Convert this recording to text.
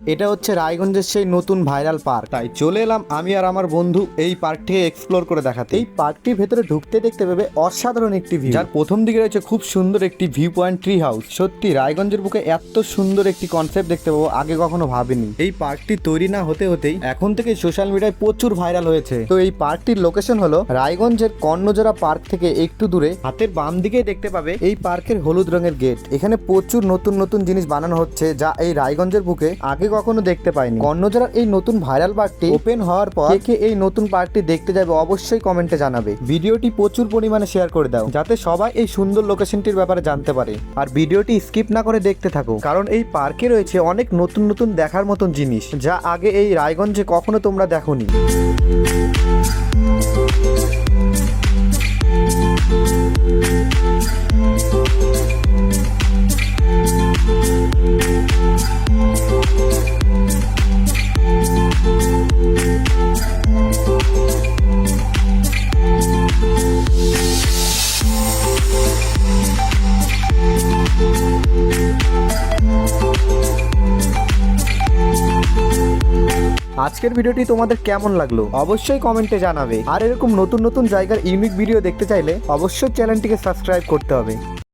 এটা হচ্ছে রায়গঞ্জের সেই নতুন ভাইরাল পার্ক। তাই চলে এলাম আমি আর আমার বন্ধু এই পার্কটিকে এক্সপ্লোর করে দেখাতে। এই পার্কটির ভেতরে ঢুকতে দেখতে পাবে অসাধারণ একটি ভিউ যার প্রথম দিকে রয়েছে খুব সুন্দর একটি ভিউ পয়েন্ট ট্রি হাউস সত্যি রায়গঞ্জের বুকে এত সুন্দর একটি কনসেপ্ট দেখতে পাবো আগে কখনো ভাবিনি। এই পার্কটি তৈরি না হতে হতেই এখন থেকে সোশ্যাল মিডিয়ায় প্রচুর ভাইরাল হয়েছে। তো এই পার্কটির লোকেশন হলো রায়গঞ্জের কর্ণজোড়া পার্ক থেকে একটু দূরে। হাতের বাম দিকেই দেখতে পাবে এই পার্কের হলুদ রঙের গেট। এখানে প্রচুর নতুন নতুন জিনিস বানানো হচ্ছে যা এই রায়গঞ্জের বুকে আগে কখনো দেখতে পাইনি। কর্ণজোড়ার এই নতুন ভাইরাল পার্কটি ওপেন হওয়ার পর কে এই নতুন পার্কটি দেখতে যাবে অবশ্যই কমেন্টে জানাবে। ভিডিওটি প্রচুর পরিমাণে শেয়ার করে দাও, যাতে সবাই এই সুন্দর লোকেশনটির ব্যাপারে জানতে পারে। আর ভিডিওটি স্কিপ না করে দেখতে থাকো, কারণ এই পার্কে রয়েছে অনেক নতুন নতুন দেখার মতন জিনিস, যা আগে এই রায়গঞ্জে কখনো তোমরা দেখোনি। আজকের ভিডিওটি তোমাদের কেমন লাগল অবশ্যই কমেন্টে জানাবে। আর এরকম নতুন নতুন জায়গার ইউনিক ভিডিও দেখতে চাইলে অবশ্যই চ্যানেলটিকে সাবস্ক্রাইব করতে হবে।